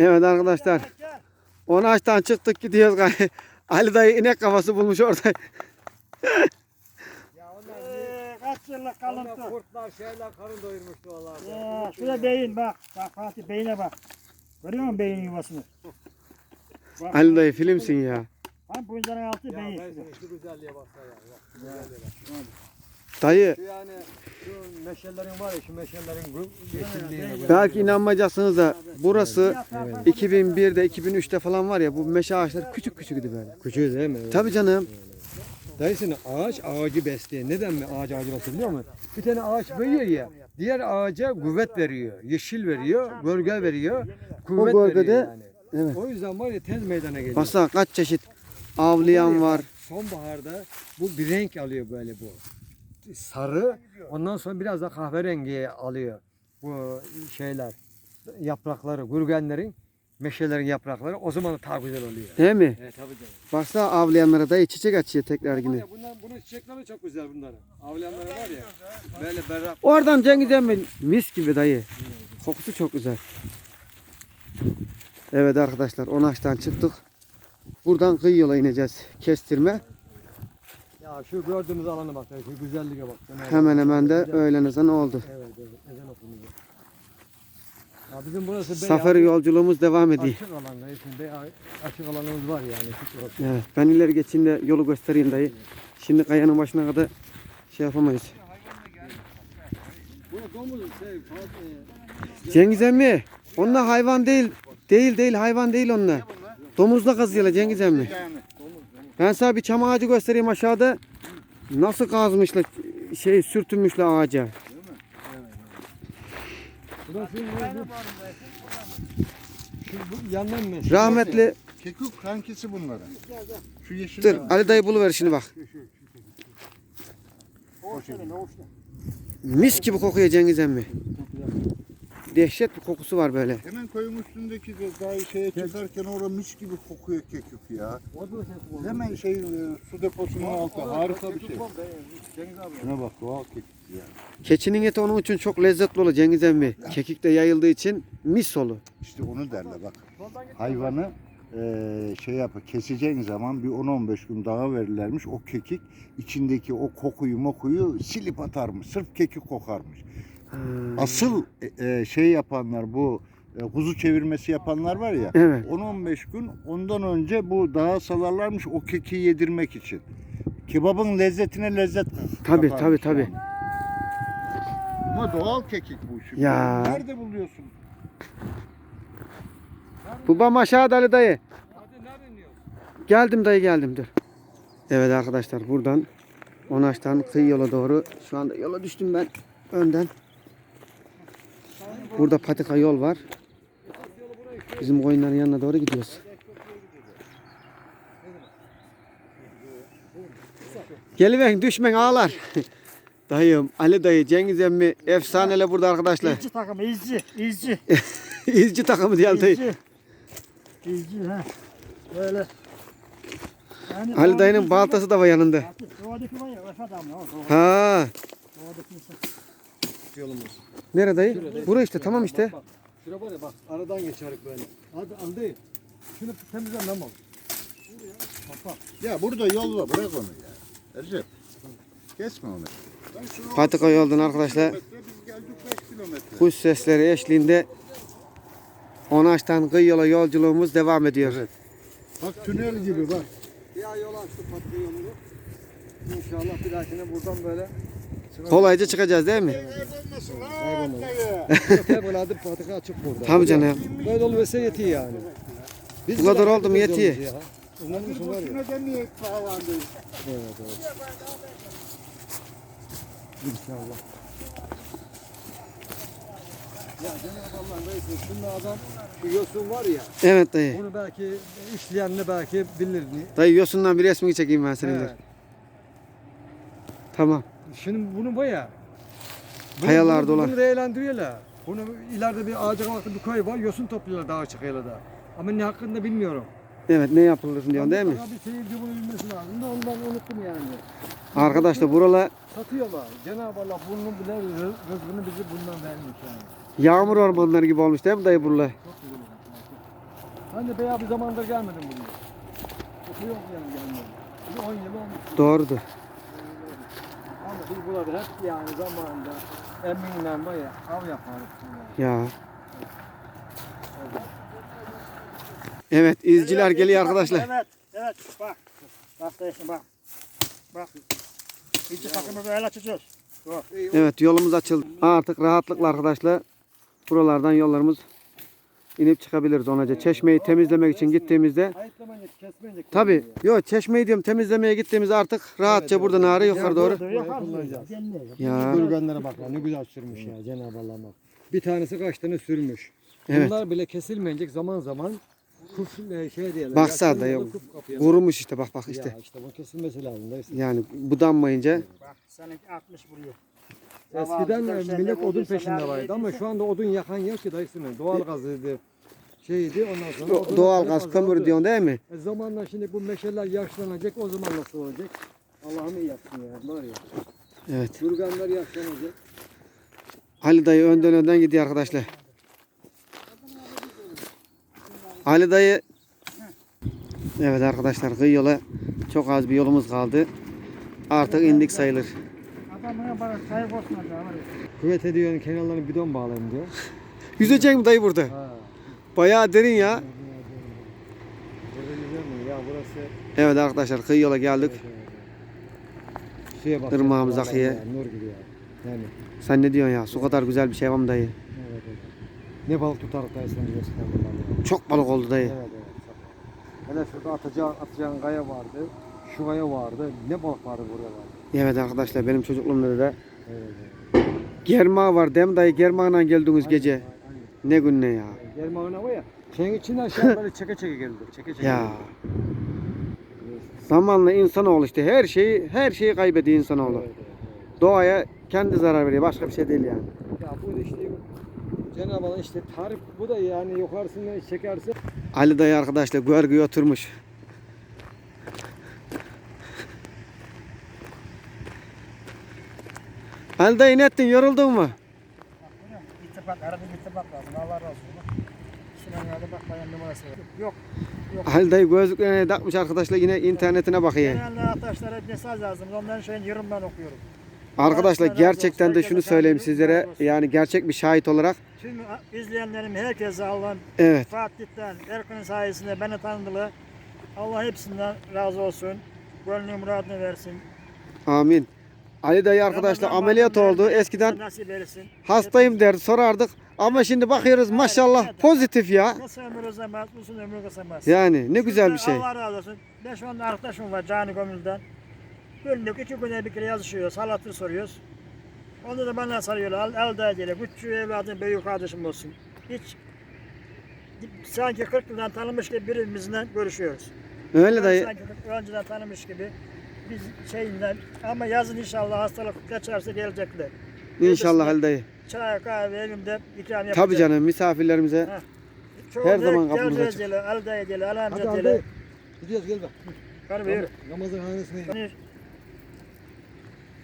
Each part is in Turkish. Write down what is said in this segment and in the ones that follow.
Evet arkadaşlar. Onaç'tan çıktık gidiyoruz. Ali dayı inek kafası bulmuş orada. Ee, kaç yıllık kalıntı. kurtlar şeyler karın doyurmuştu vallahi. Ya, şurada beyin bak. Bak Fatih beyine bak. Görüyor musun beynin yuvasını? Bak, Ali dayı filmsin ya. Tam bunların altı Ya beyin. ben şu güzelliğe baksana ya. Bak, güzelliğe bak. Dayı Şu yani şu meşelerin var ya şu meşelerin yeşilliğine. belki inanmayacaksınız da burası 2001'de 2003'te falan var ya bu meşe ağaçları küçük küçüktü böyle. Küçüğü değil mi? Tabii canım. Dayısını ağaç ağacı besleyen. Neden mi ağaç ağacı besliyor biliyor musun? Bir tane ağaç veriyor ya. Diğer ağaca kuvvet veriyor. Yeşil veriyor, gölge veriyor. Kuvvet gölgede- veriyor yani. Evet. O yüzden var ya tez meydana geliyor. Baksana kaç çeşit avlayan var. Sonbaharda bu bir renk alıyor böyle bu. Sarı ondan sonra biraz da kahverengi alıyor bu şeyler. Yaprakları, gürgenlerin, meşelerin yaprakları o zaman da daha güzel oluyor. Değil mi? Evet tabii canım. Baksana avlayanlara dayı çiçek açıyor tekrar yine. bunlar, bunun çiçekleri çok güzel bunların. Avlayanları var ya. Böyle berrak. Oradan Cengiz emmi mis gibi dayı. Kokusu çok güzel. Evet arkadaşlar Onaç'tan çıktık. Buradan kıyı yola ineceğiz. Kestirme. Ya şu gördüğümüz alana bak. Şu güzelliğe bak. Hemen hemen de Güzel. öğlen ezanı oldu. Evet evet. Ezan okunuyor. Ya bizim burası Safari yolculuğumuz devam ediyor. Açık alan. Açık alanımız var yani. Evet, ben ileri geçeyim de yolu göstereyim dayı. Şimdi kayanın başına kadar şey yapamayız. Bu domuz şey, Fatih, Cengiz emmi onlar hayvan değil. Değil değil hayvan değil onlar. Domuzla kazıyorlar Cengiz emmi. Ben sana bir çam ağacı göstereyim aşağıda. Nasıl kazmışlar şey sürtünmüşler ağaca. Bu, şu bu yandan mı? Rahmetli Kekuk kankisi bunlara. Şu yeşil dur Ali dayı buluver şimdi bak. Mis gibi kokuyor Cengiz emmi. Dehşet bir kokusu var böyle. Hemen koyun üstündeki de daha şeye çıkarken orada mis gibi kokuyor kekuk ya. O da şey, Hemen şey e, su deposunun altı harika bir şey. Şuna bak doğal kekuk ya. Keçinin eti onun için çok lezzetli olur Cengiz emmi. Kekik de yayıldığı için mis olur. İşte onu derler bak. Hayvanı e, şey yapı keseceğin zaman bir 10-15 gün daha verirlermiş. O kekik içindeki o kokuyu mokuyu silip atarmış. Sırf kekik kokarmış. Ha, Asıl e, e, şey yapanlar bu e, kuzu çevirmesi yapanlar var ya. Evet. 10-15 gün ondan önce bu dağa salarlarmış o keki yedirmek için. Kebabın lezzetine lezzet tabii tabii. yani. Ama doğal kekik bu şimdi. Ya. Nerede buluyorsun? Babam aşağıda Ali dayı. Geldim dayı geldim dur. Evet arkadaşlar buradan Onaç'tan kıyı yola doğru şu anda yola düştüm ben önden. Burada patika yol var. Bizim koyunların yanına doğru gidiyoruz. Geliven düşmen ağlar. Dayım, Ali dayı, Cengiz emmi efsaneyle burada arkadaşlar. İzci takımı izci. izci. İzci takımı diye dayı. İzci. İzci ha. Böyle. Yani Ali dayının baltası da var yanında. Doğadaki var ya adamı. Ha, Doğadaki. Yolumuz. nerede dayı? Bura işte tamam işte. Bak, bak. Şura var ya bak aradan geçerik böyle. Hadi aldayım. Şunu temizlen lan bak. Bak bak. Ya burada yol var bırak onu ya. Recep. Kesme onu. Patika yoldan arkadaşlar kilometre, biz geldik 5 kilometre. kuş sesleri eşliğinde Onaç'tan kıyı yola yolculuğumuz devam ediyor. Evet. Bak tünel gibi bak. Ay yol açtık patika yolunu. İnşallah bir dahakine buradan böyle. Kolayca çıkacağız değil mi? Dayı. Patika açık burada. Tabii canım. Böyle olmasa yetiyor yani. Biz Bu kadar oldu mu yetiyor. Biz sonra var ya. Evet evet. İnşallah. Ya Cenab-ı Allah'ın dayısı şimdi adam şu yosun var ya Evet dayı. bunu belki işleyenini belki bilir. Dayı yosundan bir resmini çekeyim ben senin. Evet. Tamam. Şimdi bunu bu ya. Bunu, Kayalarda bunu, olan. Bunu değerlendiriyorlar. Bunu ileride bir ağaca kalktı bir köy var yosun topluyorlar dağa çıkıyorlar da. Ama ne hakkında bilmiyorum. Evet ne yapılır diyorsun değil mi? Bir seyirci bunu bilmesi lazım da ondan unuttum yani. Arkadaşlar buralar Satıyorlar. Cenab-ı Allah bunu bile rı- rızkını bizi bundan vermiş yani. yağmur ormanları gibi olmuş değil mi dayı buralar? Çok güzel olmuş. Ben de bayağı bir zamandır gelmedim buraya. Koku yok yani gelmedim. Bir 10 yıl olmuş. Doğrudur. Biz burada hep yani zamanında emminle bayağı av yaparız. Ya. Evet izciler geliyor arkadaşlar. Evet, evet. Bak. Bak da işte bak. Bak. İkinci takımı böyle açacağız. Evet yolumuz açıldı. Artık rahatlıkla arkadaşlar buralardan yollarımız inip çıkabiliriz onaca. Çeşmeyi temizlemek için gittiğimizde tabi yok çeşmeyi diyorum temizlemeye gittiğimizde artık rahatça buradan ağrı yukarı doğru. Ya Gürgenlere bak lan ne güzel sürmüş ya Cenab-ı Allah bak. Bir tanesi kaç tane sürmüş. Evet. Bunlar bile kesilmeyecek zaman zaman kuf e, şey diyorlar. Baksa da yok. Vurmuş işte bak bak işte. Ya işte bu kesilmesi lazım. Dayısı. Yani budanmayınca Bak seninki 60 vuruyor. Eskiden Tamam, sen millet de odun vurduysan peşinde nerede vardı ama şu anda odun yakan yok ki dayısının. Doğal gazıydı. Şeydi ondan sonra. do- doğal gaz kömür diyorsun değil mi? E zamanla şimdi bu meşeler yaşlanacak o zaman nasıl olacak? Allah'ım iyi yapsın ya var ya. Evet. Gürgenler yaşlanacak. Ali dayı önden önden gidiyor arkadaşlar. Ali dayı Evet arkadaşlar kıyı yola çok az bir yolumuz kaldı. Artık indik sayılır. Adam buna bana kayıp olsun ya. Kuvvet ediyorsun kenarlarına bidon bağlayayım diyor. Yüzecek mi dayı burada? Ha. Bayağı derin ya. Burası Evet arkadaşlar kıyı yola geldik. suya bak. Irmağımız Vallahi akıyor. ya, Nur gibi ya. Yani Sen ne diyorsun ya? Su kadar güzel bir şey var mı dayı? evet, evet. Ne balık tutarık dayı sen ya. Çok balık oldu dayı. Evet evet. Hele şurada atacağın, atacağın kaya vardı. Şu kaya vardı. Ne balık vardı burada vardı. Evet arkadaşlar benim çocukluğumda da Evet, var değil mi dayı? Germağına geldiniz gece. Ne gün ne ya? Germağına var ya. Şeyin içinden aşağı böyle çeke çeke geldi. Çeke çeke. Ya. Zamanla insanoğlu işte her şeyi her şeyi kaybediyor insanoğlu. Evet, evet. Doğaya kendi zarar veriyor. Başka bir şey değil yani. Ya bu da işte Cenab-ı Allah işte tarif bu da yani yukarısından çekerse Ali dayı arkadaşlar görgüye oturmuş. Ali dayı ne ettin? Yoruldun mu? İttifak, arada ittifak lazım. Allah razı olsun. Bak. Süleyman'da bak bayan numarası var. Yok. Ali dayı gözlüklerine takmış arkadaşlar yine internetine bakıyor. Genelde arkadaşlara mesaj lazım. Onların şeyini yorum ben okuyorum. Arkadaşlar gerçekten de şunu söyleyeyim sizlere. Yani gerçek bir şahit olarak. Tüm izleyenlerim herkese Allah'ın Evet. Fatih'ten, Erkan'ın sayesinde beni tanıdılar. Allah hepsinden razı olsun. Gönlü muradını versin. Amin. Ali dayı arkadaşlar Ramazan ameliyat bayramı oldu. herkese Eskiden nasip hastayım derdi sorardık. Ama şimdi bakıyoruz maşallah pozitif ya. Kısa ömür uzamaz, uzun ömür kısamaz. Yani ne güzel bir şey. Allah razı olsun. Beş on arkadaşım var cani gönülden. Günlük iki güne bir kere yazışıyoruz, halatır soruyoruz. Onu da bana sarıyorlar, el, elde ediyorlar. Küçük evladın büyük kardeşim olsun. Hiç sanki 40 yıldan tanımış gibi birbirimizle görüşüyoruz. Öyle dayı. Sanki 40 yıl önceden tanımış gibi. Biz şeyinden ama yazın inşallah hastalık geçerse gelecekler. İnşallah Ali dayı. Çay kahve evimde ikram yapacağım. Tabii canım misafirlerimize. Çoğu her da zaman kapımız gel açık. diyelim, El de diyelim, el hadi amca diyelim. Gidiyoruz gel bak. Hadi buyur. Ramazan hanesine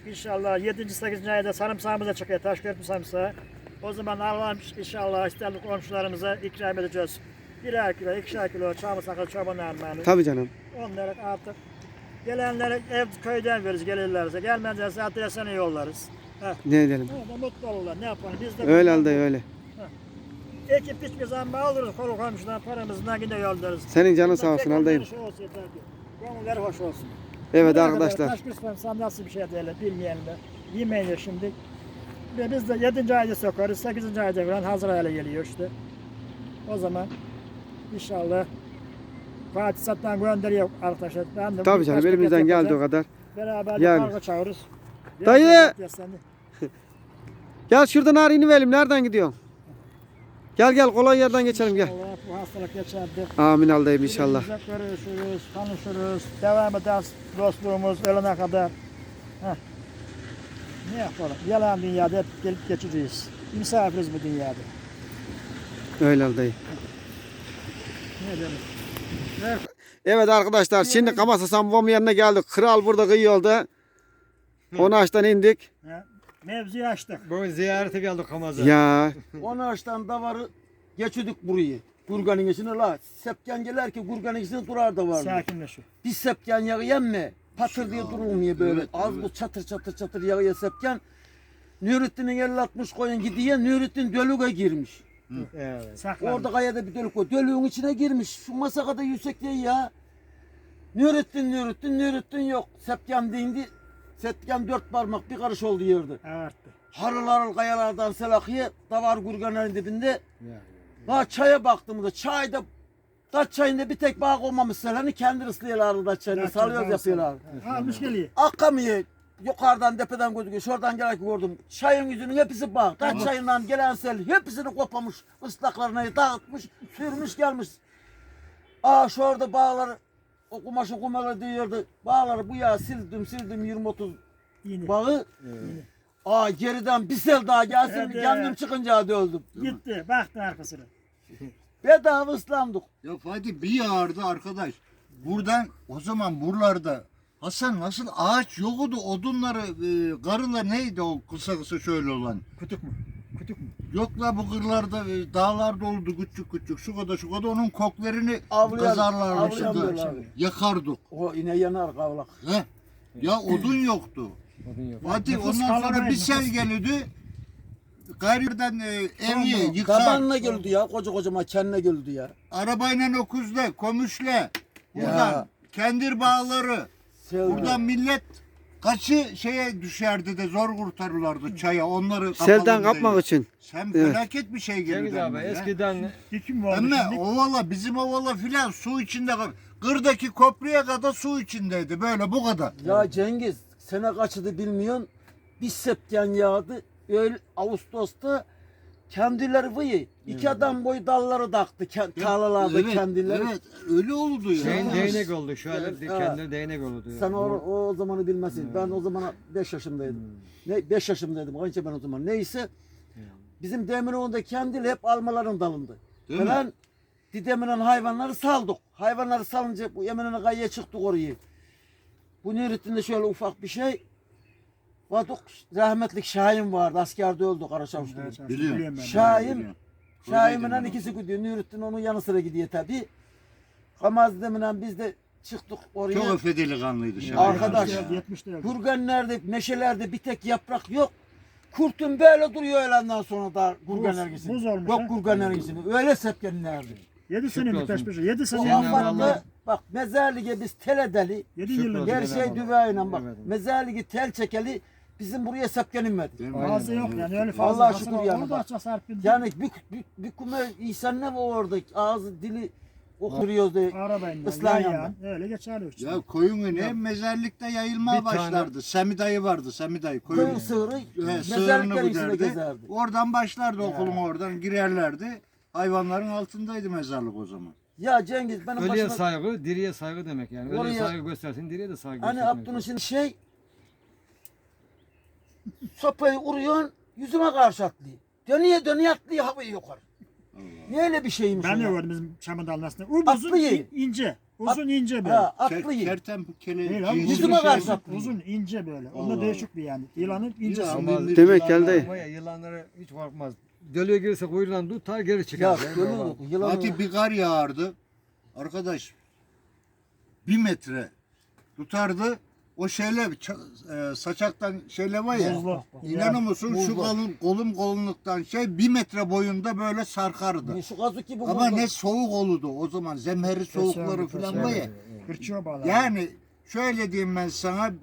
İnşallah 7. 8. ayda sarımsağımıza çıkıyor. Taşköprü sarımsağı. O zaman Allah'ım inşallah isterli komşularımıza ikram edeceğiz. Birer kilo, ikişer kilo çamur sakal çoban armağanı. Tabii canım. Onlara artık gelenlere ev köyden veririz gelirlerse. Gelmezlerse adresine yollarız. Ne edelim. Öyle mutlu olurlar. Ne yapalım? Biz de Öyle dayı öyle. Ekip hiçbir zaman alırız. Kolu komşudan paramızdan yine yollarız. Senin canın sağ olsun Tek Ali dayım. onların olsun yeter ki. Gönülleri hoş olsun. Evet Buraya arkadaşlar. kadar kısmı nasıl bir şey değil bilmeyelim de. Yemeyin şimdi. Ve biz de 7. ayda sokarız. 8. ayda falan hazır hale geliyor işte. O zaman inşallah Fatih Sattan gönderiyor arkadaşlar. Ben de Tabii canım elimizden geldiği yapacağım. kadar. Beraber Yani. karga çağırırız. Dayı! Gel şuradan ağrı iniverelim. Nereden gidiyorsun? Gel gel kolay yerden geçelim gel. İnşallah bu hastalık geçerdi. Amin Ali dayım inşallah. Görüşürüz, tanışırız. Devam ederiz dostluğumuz ölene kadar. Heh. Ne yapalım? Yalan dünyada hep gelip geçeceğiz. Misafiriz bu dünyada. Öyle Ali dayı. Ne demek? Evet arkadaşlar şimdi Kamasa Sambom yanına geldik. Kral burada kıyı yolda. Onu açtan indik. Ha, Mevzuyu açtık. Bugün ziyarete geldik Ramazan. Ya On ağaçtan davarı geçirdik burayı. Gurganın içine la. Sepken gelir ki gurganın içine durar da var. Sakinleşiyor. Bir sepken yağı yemme. Patır diye durulmuyor böyle. Az bu çatır çatır çatır yağı sepken. Nuriddin'in 50-60 koyun gidiyor. Nurettin dölüge girmiş. Evet. Orada kayada bir dölük var. Dölüğün içine girmiş. Şu masa kadar yüksek değil ya. Nurettin, Nurettin, Nurettin yok. Sepken dindi. Sepken dört parmak bir karış oldu yerde. Ağarttı. Harıl harıl kayalardan selakiye davar gurganların dibinde. Yani. Ha çaya baktığımda çayda Daç çayında bir tek bağ olmamış seleni kendi ıslıyorlar daç çayını salıyoruz yapıyorlar. Almış geliyor. Akamıyor. Yukarıdan tepeden gözüküyor. Şuradan gelerek gördüm. Çayın yüzünün hepsi bağ. Daç çayından gelen sel hepsini kopamış. ıslaklarını dağıtmış. Sürmüş gelmiş. Aa şu orada bağları o kumaşı kumalı diyordu. Bağları bu ya sildim sildim 20-30 Yine. bağı. Aa geriden bir sel daha gelsin. Evet. Kendim çıkınca hadi öldüm. Gitti. Baktı arkasına. Bedava ıslandık. Ya Fatih bir yağardı arkadaş. Buradan o zaman buralarda Hasan nasıl ağaç yoktu odunları e, karılar neydi o kısa kısa şöyle olan. Kutuk mu? Kutuk mu? Yok la bu kırlarda e, dağlarda oldu küçük küçük şu kadar şu kadar onun koklarını Avlayan- kazarlarmış. da böyle. Yakardık. O yine yanar kavlak. He. Ya odun yoktu. Odun yok. Fatih Nüfus ondan sonra bir sel nüfus. gelirdi. Gayriden e, evi yıkar. geldi ya koca kocaman kendine geldi ya. Arabayla okuzla, komüşle. Buradan Ya. kendir bağları. Sevdi. Buradan millet kaçı şeye düşerdi de zor kurtarırlardı çaya onları Selden kapalı kapmak diye. için. Sen Evet. felaket bir şey Cengiz geldi. abi eskiden Dikim vardı Ama şimdi. ovala bizim ovala filan su içinde kal- Kırdaki köprüye kadar su içindeydi böyle bu kadar. Ya Cengiz sene kaçıdı bilmiyorsun. Bir sepken yağdı. Öyle Ağustos'ta kendileri vıyı. iki adam boyu dalları taktı. Ke- tarlalarda evet, kendileri. Evet öyle oldu ya. değne, değnek oldu. Şöyle Evet. kendileri değnek oldu. Sen o, o zamanı bilmesin. Ben o zaman 5 yaşındaydım. Ne 5 yaşındaydım. Kaç ben o zaman. Neyse bizim Demiroğlu'nda kendileri hep almaların dalındı. Değil mi? Falan Didem'in hayvanları saldık. Hayvanları salınca bu Eminönü kayaya çıktık orayı. Bu Nurettin'de şöyle ufak bir şey. Vadık rahmetlik Şahin vardı. Askerde öldü Karaçavuş'ta. Biliyorum. biliyorum ben. Şahin. Şahin'le ikisi gidiyor. Nurettin onun yanı sıra gidiyor tabi. Kamaz Demir'le biz de çıktık oraya. Çok öfe delikanlıydı. Şahin. Arkadaş. Gurgenlerde, meşelerde bir tek yaprak yok. Kurtun böyle duruyor öğlenden sonra da Buz- ergisini. buz olmuş Yok ha? gurgen ergisini. Öyle sepkenlerdi. Yedi sene mi peş peşe? Yedi sene. Afatlı bak mezarlığa biz tel edeli. Yedi yıllık. Her şey düveyle bak. Evet. Mezarlığı tel çekeli bizim buraya sepken inmedi. Değil mi? Fazla yok yani öyle fazla. Hasan şükür yani bak. Yani bir, bir, bir kume insan ne var orada? Ağzı dili okuruyoruz diye. Arabayla. Islan yan yandı. yan. Öyle geçerli işte. Ya koyun ne mezarlıkta yayılmaya Bir tane- başlardı. Sami dayı vardı. Sami dayı koyun. Koyun sığırı He, sığırını mezarlıkların içinde güderdi. gezerdi. Oradan başlardı okuluma oradan girerlerdi. Hayvanların altındaydı mezarlık o zaman. Ya Cengiz benim Ölüye başıma... saygı, diriye saygı demek yani. Ölüye Oraya- saygı göstersin, diriye de saygı Hani göstermek. Abdü'nün şimdi şey sopayı vuruyorsun yüzüme karşı atlıyor. Dönüyor dönüyor atlıyor havayı yukarı. Niye öyle bir şeymiş Ben o de ya? gördüm bizim Çamındal'ın aslında. O uzun Atlı ince. Uzun ince böyle. Ha Ker, atlıyor. kertenkele Değil abi, cinsi Yüzüme şey. karşı atlıyor. Uzun ince böyle. Onda Allah. değişik bir yani. Yılanın incesi. Ya, Ama Demek yılanlar geldi. ama ya, Yılanları hiç korkmaz. Dölüye girse kuyruğundan tutar geri Ya çıkar. Yani dönüyor baba. yılan. Fatih bir kar yağardı. Arkadaş bir metre tutardı. O şeyle ça- e, saçaktan şeyle var ya. Buzlu. İnanır mısın şu Buzlu. kolum, kolum kolunluktan şey bir metre boyunda böyle sarkardı. Şu Kazuki bu Ama ne soğuk oludu o zaman zemheri soğukları falan var ya. Kırçıyor bağlar. Yani şöyle diyeyim ben sana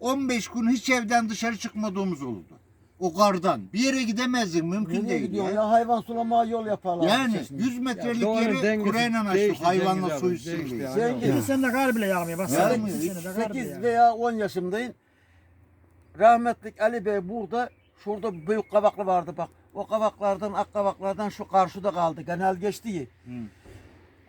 15 gün hiç evden dışarı çıkmadığımız oldu. O kardan. Bir yere gidemezdik mümkün Nereye değil. Ya. ya? Hayvan sulamaya yol yaparlar. Yani Çeşmede. 100 metrelik Doğanın yeri dengesi kurayla açtık değişti hayvanla Cengiz su abi, içsin değişti diye. Yedi sene de kar bile yağmıyor. Bak Ya, sen ya, iki sene de kar bile 8 yağmıyor. veya 10 yaşındayım. Rahmetlik Ali Bey burada. Şurada büyük kavaklı vardı bak. O kavaklardan, ak kavaklardan şu karşıda kaldı. Genel geçti ya. Hı.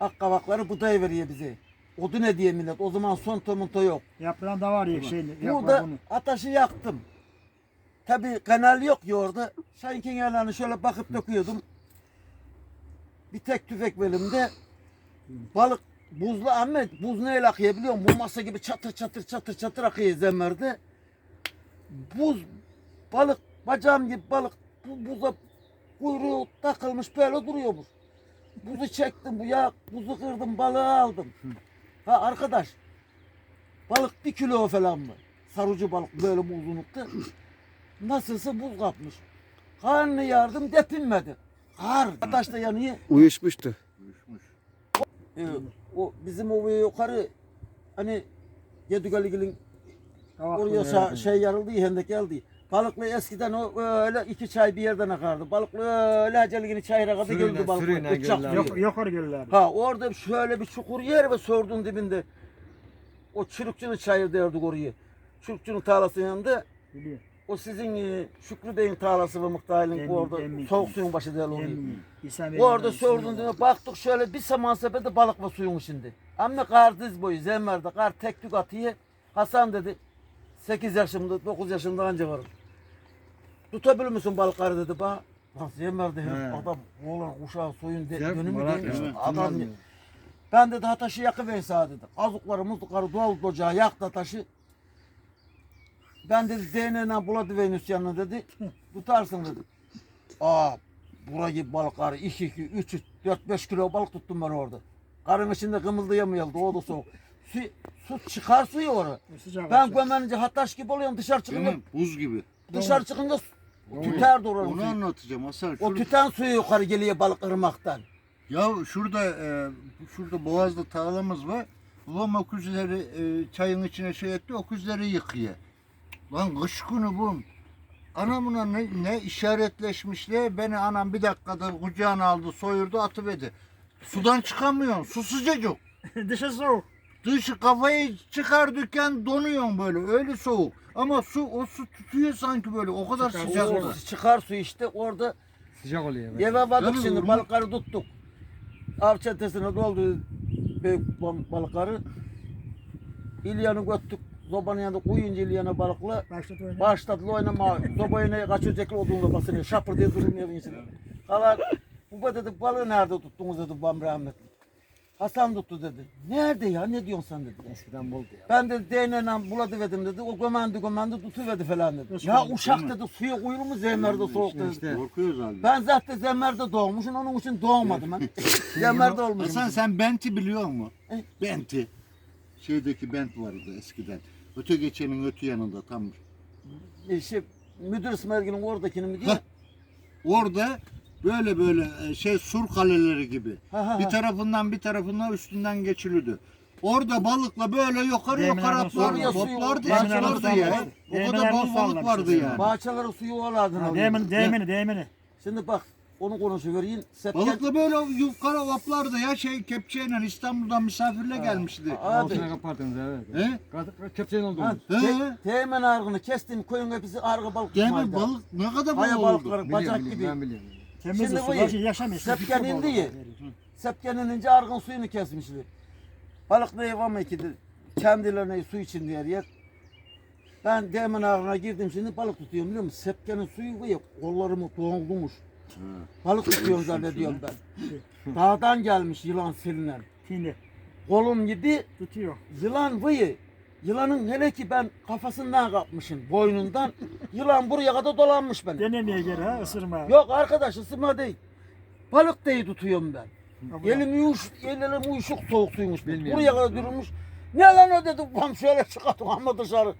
Ak kavakları budayı veriyor bize. Odu ne diye millet. O zaman son tomunto yok. Yaprağın da var ya şey. Burada bunu. ateşi yaktım. Tabi kanal yok ya orada. Şahinkin yerlerini şöyle bakıp döküyordum. Bir tek tüfek belimde. Balık buzlu ama buz neyle akıyor biliyor musun? Bu masa gibi çatır çatır çatır çatır akıyor zemerde. Buz balık bacağım gibi balık bu buza kuyruğu takılmış böyle duruyor bu. Buzu çektim bu ya buzu kırdım balığı aldım. Ha arkadaş balık bir kilo falan mı? Sarıcı balık böyle bu uzunlukta. Nasılsa buz kapmış. Karnı yardım depinmedi. Kar. Taş da yanıyor. Uyuşmuştu. Uyuşmuş. Ee, o bizim ovaya yukarı hani Yedügaligil'in oraya sa- şey yarıldı hendek geldi. Balıklı eskiden o öyle iki çay bir yerden akardı. Balıklı öyle aceligini çayıra kadar Sürüyle, gördü balıklı. sürüyle Uçak göller. suyu. Yok, yukarı göller. Ha orada şöyle bir çukur yer ve sordun dibinde. O çürükçünün çayır derdik orayı. Çürükçünün tarlasının yanında. Biliyor. O sizin e, Şükrü Bey'in tarlası ve muhtarlığın Emin, orada soğuk suyun başı. Yemin. İsa Bey'in Orada diye baktık şöyle bir saman sepeti balık var suyun içinde. Ama kar diz boyu zemmerde kar tek tük atıyor. Hasan dedi 8 yaşımda 9 yaşımda anca varım. Tutabilir misin balıkları dedi bana. Lan zemmerde herif adam oğlan kuşağı suyun de, Zem- yönü mü merak değmiş. etme. Adam ben dedi ha taşı yakıver sağ dedi. Kazıkları muzlukları doğal ocağa yak da taşı. Ben dedi DNA'na buladı Venüs yanına dedi. Tutarsın dedi. Aa bura gibi balıkları 2 2 3 4 5 kilo balık tuttum ben orada. Karın içinde kımıldayamıyordu o da soğuk. Su, su çıkar suyu oraya. Sıcak Ben olacak. gömenince hataş gibi oluyorum dışarı çıkınca? Buz gibi. dışarı çıkınca tüter dururum. Onu suyu. anlatacağım Hasan. O tüten suyu yukarı geliyor balık ırmaktan. ya şurada e, şurada Boğaz'da tarlamız var. Babam öküzleri e, çayın içine şey etti, öküzleri yıkıyor. Lan kış günü bu. Anamına ne, ne işaretleşmişler. Beni anam bir dakikada kucağına aldı, soyurdu, atıverdi. Sudan çıkamıyorsun. Su sıcacık. Dışı soğuk. Dışı kafayı çıkar dükkan donuyorsun böyle. Öyle soğuk. Ama su o su tutuyor sanki böyle. O kadar Çıkar, sıcak. Orada. çıkar su işte orada Sıcak oluyor. eve vardık Tabii, şimdi vurma. balıkları tuttuk. Av çetesine doldu büyük bal- balıkları. İlyanı göttük. Zobanın yanında koyunca İlyan'a balıkla Başladı oynamaya. başladılar oynama. Zobayı ne kaçıracaklar odunla basınıyor. Şapır diye durmuyor evin içinde. Kalan baba dedi balığı nerede tuttunuz dedi babam rahmetli. Hasan tuttu dedi. Nerede ya ne diyorsun sen dedi. Eskiden boldu ya. Ben de DNA'dan buladıverdim dedi. O gömendi gömendi tutuverdi falan dedi. Ya uşak dedi suya koyulur mu zemerde soğuk dedi. İşte Korkuyoruz halde. Ben zaten zemmerde doğmuşum onun için doğmadım ben. zemmerde olmuşum. Hasan sen Bent'i biliyor musun? E? Bent'i. Şeydeki Bent vardı eskiden. Öte geçenin öte yanında tam. E, şey, müdür İsmail'in oradakini mi diyor? Orada böyle böyle e, şey sur kaleleri gibi. Ha, ha, Bir ha. tarafından bir tarafından üstünden geçiliyordu. Orada balıkla böyle yukarı yukarı atlardı. suyu- Toplardı Demirlerden atlardı ya. O kadar bol balık vardı yani. Bahçeleri suyu olardı. Ha, Değmeni, değmeni, değmeni. Şimdi bak onu konuşuvereyim. Sepken... Balıkla böyle yukarı hoplardı ya şey kepçeyle İstanbul'dan misafirle gelmişti. Abi. altına kapardınız evet. He? Kat- Kepçenin oldu. Ha, He. te- teğmen argını kestim koyun hepsi argı balık Değil tutmaydı. Balık ne kadar Kaya balık oldu. balıkları bacak biliyorum, gibi. ben biliyorum. Temiz Şimdi bu ki iyi. yaşamıyor. Sepken indi ya. Sepkenin ince argın suyunu kesmişler. Balık ne yapamıyor ki? Kendilerine su için diğer yer. Ben demin ağına girdim şimdi balık tutuyorum biliyor musun? Sepkenin suyu var ya kollarımı doldurmuş. Balık tutuyorum zannediyorum ben. Dağdan gelmiş yılan silinen. Şimdi Kolum gibi tutuyor. yılan vıyı. Yılanın hele ki ben kafasından kapmışım boynundan. Yılan buraya kadar dolanmış beni. Denemeye göre ha ısırma. Yok arkadaş ısırma değil. Balık değil tutuyorum ben. Bu- Elim uyuş, ellerim uyuşuk soğuk suymuş. Bilmiyorum. Buraya kadar durmuş. Ne lan o dedim. Tam şöyle çıkarttım ama dışarı.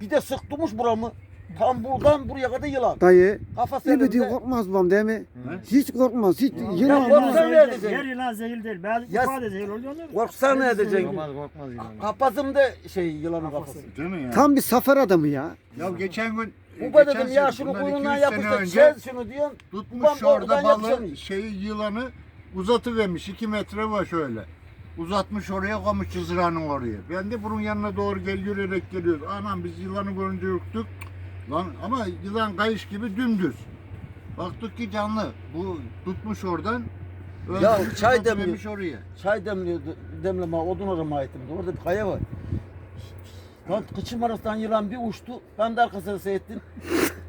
Bir de sıktırmış buramı. Tam buradan buraya kadar yılan. Dayı. Kafası Ne diyor elimde. korkmaz babam değil mi? Hiç korkmaz. Hiç Ya yılan korksan var. ne edeceksin? Yer yılan zehir değil. Ben Ya- ifade zehir oluyor mu? Korksan ne edeceksin? Korkmaz korkmaz yani. Kafasımda şey yılanın Kafası. kafası. Değil mi ya? Tam bir safer adamı ya. Ya geçen gün Bu da dedim ya şunu kuyruğundan 200 sene yapıştır. Çez şunu diyorsun. tutmuş orada balığı yapışamıyor. şeyi yılanı uzatıvermiş. 2 metre var şöyle. Uzatmış oraya koymuş cızıranın oraya. Ben de bunun yanına doğru gel yürüyerek geliyoruz. Anam biz yılanı görünce ürktük. Lan ama yılan kayış gibi dümdüz. Baktık ki canlı. Bu tutmuş oradan. Ya öldürmüş, çay uzatıvermiş oraya. Çay demliyordu, demleme odun arama ettim. Orada bir kaya var. Lan kıçım arasından yılan bir uçtu. Ben de arkasına seyrettim.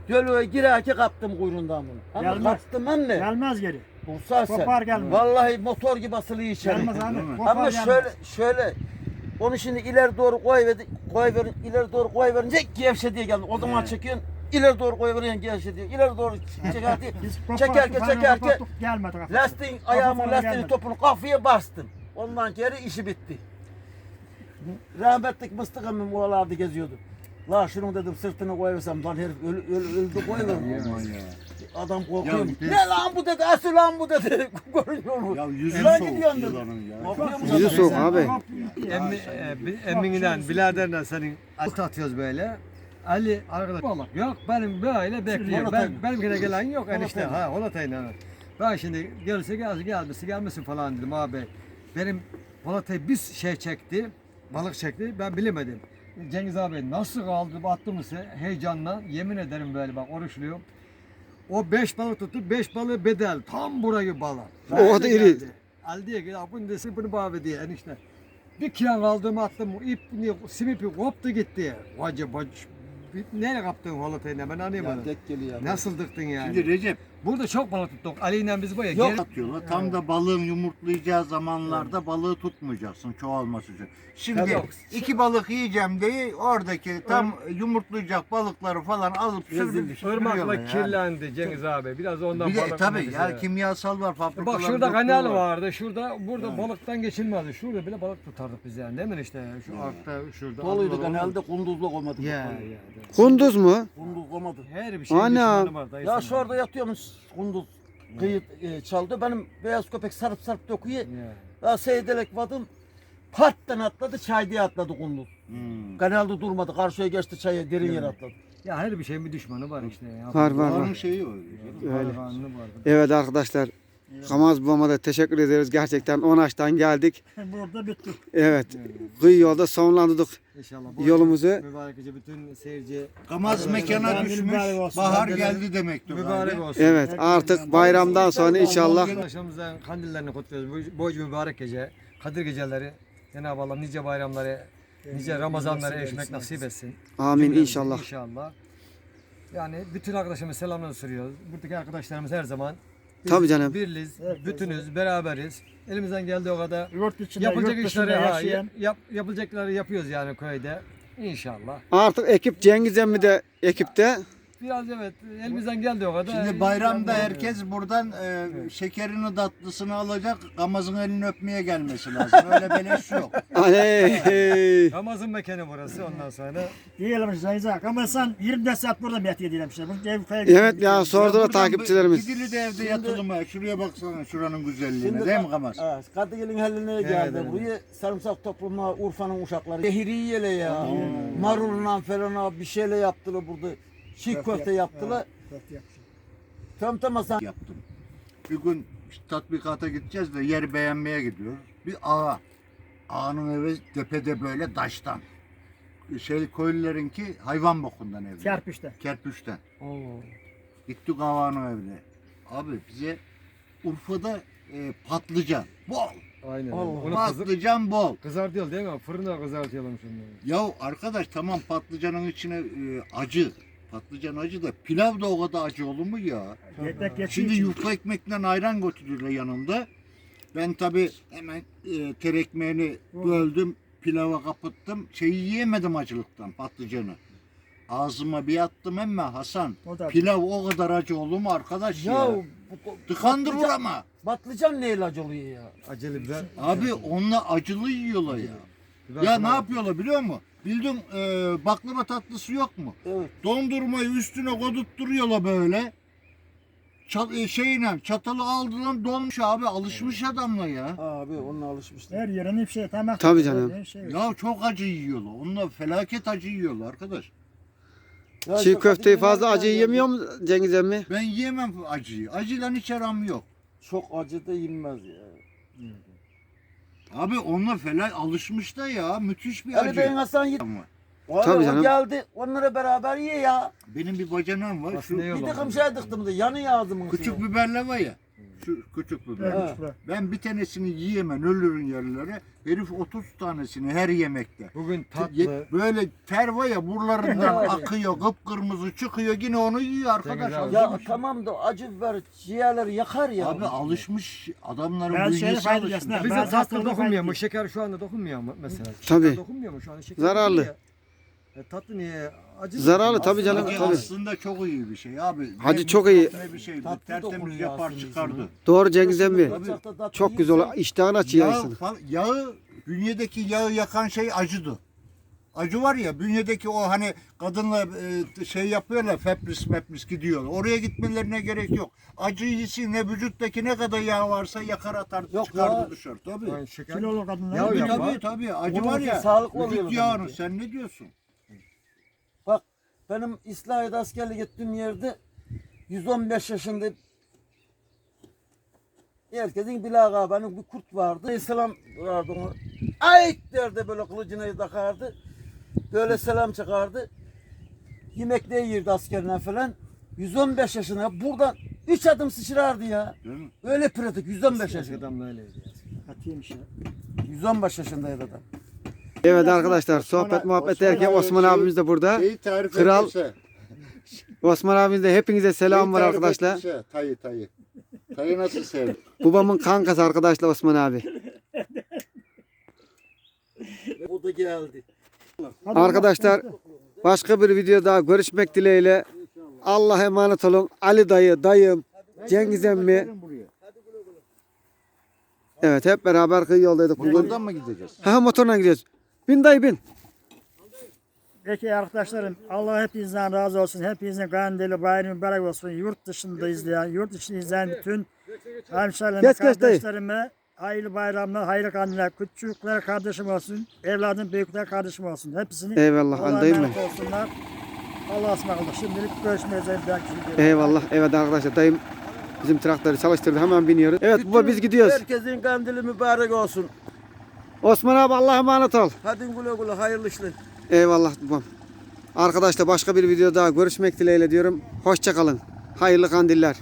Gölüye girerken kaptım kuyruğundan bunu. Ama Gelmez. kaptım ben ne? Gelmez geri. Bursa sen. Kopar gelmez. Vallahi motor gibi asılı içeri. Gelmez abi. Kopar Ama gelmez. şöyle şöyle onu şimdi ileri doğru koy ver, koy verin, ileri doğru koy verince gevşe diye geldi. O zaman çekiyorsun ileri doğru koyuverin gençler diyor. İleri doğru çekerdi. Çekerken çekerken gelmedi lastiğin ayağımın lastiğini topunu kafaya bastım. Ondan geri işi bitti. Rahmetlik mıstık emmim oralarda geziyordu. La şunun dedim sırtını koyuversem lan herif öl, öl, öldü koyulur mu? Adam korkuyor. Ya Ne lan bu dedi, asıl lan bu dedi. Görüyor mu? Ya yüzü Lan soğuk yılanın ya. Yüzü soğuk abi. Emmi, e, emminden, biraderle senin alt atıyoruz böyle. Ali arkadaş balık yok benim böyle bekliyorum. Ben, Holatayla. benimkine gelen yok enişte. Ha holatayla. Ben şimdi gelirse gelsin gelmesi gelmesin falan dedim abi. Benim holatayı bir şey çekti. Balık çekti ben bilemedim. Cengiz abi nasıl kaldı attı mı heyecanla yemin ederim böyle bak oruçluyum. O beş balık tuttu, beş balığı bedel. Tam burayı balık. O da iri. geldi. Ali diye ki ya bunu desin bunu bağlı diye enişte. Bir kiran kaldığımı attım, ip, simipi koptu gitti. Vacı bacı. bir- Nereye kaptın holatayla ben anlayamadım. Ya dek geliyor. Nasıl dıktın yani? Şimdi Recep Burada çok balık tuttuk. Ali ile biz böyle Yok. geri- atıyorlar. Tam da balığın yumurtlayacağı zamanlarda balığı tutmayacaksın çoğalması için. Şimdi Tabii yok. iki balık yiyeceğim diye oradaki tam yumurtlayacak balıkları falan alıp sürüp sürüyorlar Irmakla yani. kirlendi Cengiz abi. Biraz ondan Bir de balık tabii ya ya. kimyasal var fabrikalarda. Bak şurada kanal vardı. Şurada burada balıktan geçilmezdi. Şurada bile balık tutardık biz yani. Değil mi işte? Şu altta şurada. Doluydu Anadolu- genelde kunduzlu koymadı. Ya ya. Kunduz mu? Kunduz koymadı. Her bir şey Ana. düşmanı var Ya sana. şu orada yatıyormuş kunduz kıyı e, çaldı. Benim beyaz köpek sarıp sarıp dokuyor. Ya. Ya seydelek vadım pattan atladı çay diye atladı kunduz. Hmm. Genelde durmadı karşıya geçti çaya derin yere atladı. Ya her bir şeyin bir düşmanı var işte. Ya. Var, var, var. şeyi öyle. Öyle. Var. Evet arkadaşlar. Kamaz babama da teşekkür ederiz. Gerçekten Onaş'tan geldik. Burada bitti. Evet. Kıyı yolda sonlandırdık İnşallah. bu yolumuzu. Mübarek gece bütün seyirci Kamaz mekana düşmüş, bahar geldi demektir. mübarek olsun. Evet artık bayramdan sonra inşallah Arkadaşlarımızdan kandillerini kutluyoruz. Bu boycu mübarek gece, Kadir geceleri. Cenab-ı Allah nice bayramları, nice Ramazanları eşmek nasip etsin. amin inşallah. İnşallah. Yani bütün arkadaşlarımız selamlarını sürüyoruz. Buradaki arkadaşlarımız her zaman Tabii canım. birliz, bütünüz, beraberiz. Elimizden geldiği o kadar Yurt içinde, yapılacak yurt dışında işleri ha, yaşayan. yap, yapılacakları yapıyoruz yani köyde. İnşallah. Artık ekip Cengiz emmi de ekipte. Biraz evet elimizden geldiği o kadar. Şimdi bayramda herkes buradan e, şekerini tatlısını alacak, Kamaz'ın elini öpmeye gelmesi lazım. Öyle beleş yok. Aley. Ramazan mekanı burası ondan sonra. Diyelim Zeyzak ama sen 24 saat burada mı yatıyor diyelim işte. Bu ev Evet ya sordular Buradan takipçilerimiz. Gidili de evde yatılı mı? Şuraya baksana şuranın güzelliğine. Değil mi Kamaz? Evet, Kadıgil'in haline geldi. evet. Buraya sarımsak topluma Urfa'nın uşakları. Zehiriyele ya. Marulla falan bir şeyle yaptılar burada. Çiğ köfte yaptılar. Tam tam Hasan. Yaptım. Bir gün işte tatbikata gideceğiz de yer beğenmeye gidiyoruz. Bir ağa. Ağanın evi tepede böyle taştan. Şey köylülerinki hayvan bokundan evde. Kerpiçte. Kerpiçten. Oo. Gittik ağanın evine. Abi bize Urfa'da e, patlıcan bol. Aynen. Allah. Patlıcan bol. kızartıyor değil mi? Fırında kızartıyorlar şimdi. Ya arkadaş tamam patlıcanın içine e, acı. Patlıcan acı da pilav da o kadar acı olur mu ya? Geçiyor Şimdi için. yufka ekmekle ayran götürdüler yanımda. Ben tabi hemen e, ter ekmeğini böldüm, pilava kapattım. Şeyi yiyemedim acılıktan patlıcanı. Ağzıma bir attım ama Hasan. O da- Pilav o kadar acı olur mu arkadaş ya? Ya bu Tıkandır patlıcan- ama. Patlıcan ne ilacı oluyor ya? Acele biber. Abi onunla acılı yiyorlar ya. biber Ya ne yapıyorlar biliyor musun? Bildin e, baklava tatlısı yok mu? Evet. Dondurmayı üstüne kodutturuyorlar böyle. Çat, e, şeyle çatalı aldılar donmuş abi alışmış adamla ya. Abi onunla alışmışlar. Her yerin bir şey tamam. Tabii canım. Her Şey. Ya çok acı yiyorlar. Onunla felaket acı yiyorlar arkadaş. Ya Çiğ işte köfteyi fazla acı yemiyor mu Cengiz emmi? Ben yiyemem acıyı. Acıyla hiç aram yok. Çok acı da yenmez ya. Abi onunla felaket alışmış da ya. Müthiş bir Ali acı. Bey'in Hasan git. Ama Abi Tabii o canım. geldi. Onlara beraber ye ya. Benim bir bacanam var. Şu Bir takım şey dıktım da yanı ağzımın küçük biberle var ya. Şu küçük biber. Evet. Ben bir tanesini yiyemem ölürün yerlere. Herif 30 tanesini her yemekte. Bugün tatlı. Böyle ter var ya buralarından akıyor, kıpkırmızı çıkıyor yine onu yiyor arkadaş. Ya alışmış. tamam da acı biber ciğerleri yakar ya. Abi alışmış adamların Ben bünyesi alışmış. Bize Ben tatlı tatlı dokunmuyor mu? Şeker şu anda dokunmuyor mu mesela? Tabii. Şeker dokunmuyor mu şu anda? Şeker Zararlı. E, tatlı niye? Acı? Zararlı tabii canım Hacı tabii. aslında çok iyi bir şey abi. Hacı Ne çok iyi. tat ne bir şey. Bu Tatlı tertemiz yapar aslında çıkardı. Doğru Cengiz emmi. Çok güzel olur. İştahını açıyor Yağı, insanın. fal- yağı, bünyedeki yağı yakan şey acıdı. Acı var ya bünyedeki o hani kadınla e, şey yapıyorlar fepris mepris gidiyor. Oraya gitmelerine gerek yok. Acı iyisi ne vücuttaki ne kadar yağ varsa yakar atar Yok çıkardı ya. dışarı. Tabii. Yani şeker. Kilolu kadınlar. Ya Tabii, yapma. tabii tabii acı Bunun var için ya. sağlıklı oluyor Vücut yağını ki. sen ne diyorsun? Benim İslahiye'de askerlik ettiğim yerde 115 yaşında herkesin bilağı benim bir kurt vardı. Selam vardı onu. Ay derdi böyle kılıcını takardı. Böyle selam çıkardı. Yemekte yerdi askerine falan. 115 yaşında buradan 3 adım sıçrardı ya. Değil mi? Öyle pratik 115 yaşında. Adam öyleydi ya. Katıymış ya. 115 yaşındaydı adam. Evet arkadaşlar sohbet muhabbet derken Osman abimiz de burada. Şeyi tarif Kral- ederse, Osman abimiz de hepinize selam şeyi var tarif arkadaşlar. ederse, Tayı tayı. Tayı nasıl sevdi? Babamın kankası arkadaşlar Osman abi. Bu da geldi. Arkadaşlar başka bir video daha görüşmek dileğiyle. Allah'a emanet olun. Ali dayı, dayım, Cengiz emmi. Evet hep beraber kıyı yoldaydık. Buradan mı gideceğiz? Ha motorla gidiyoruz. Bin dayı bin. Peki arkadaşlarım Allah hepinizden razı olsun. Hepinizin kandili bayramı mübarek olsun. Yurt dışında izleyen, yurt içinde izleyen bütün dayı. kardeşlerime hayırlı bayramlar, hayırlı kandiller. Küçükler kardeşim olsun. Evladım büyükler kardeşim olsun. Hepsini Eyvallah Allah'a emanet olsunlar. Allah'a ısmarladık. Şimdilik görüşmek üzere. Eyvallah. Evet arkadaşlar dayım bizim traktörü çalıştırdı. Hemen biniyoruz. Evet baba biz gidiyoruz. Herkesin kandili mübarek olsun. Osman abi Allah'a emanet ol. Hadi güle güle hayırlı işler. Eyvallah babam. Arkadaşlar başka bir video daha görüşmek dileğiyle diyorum. Hoşça kalın. Hayırlı kandiller.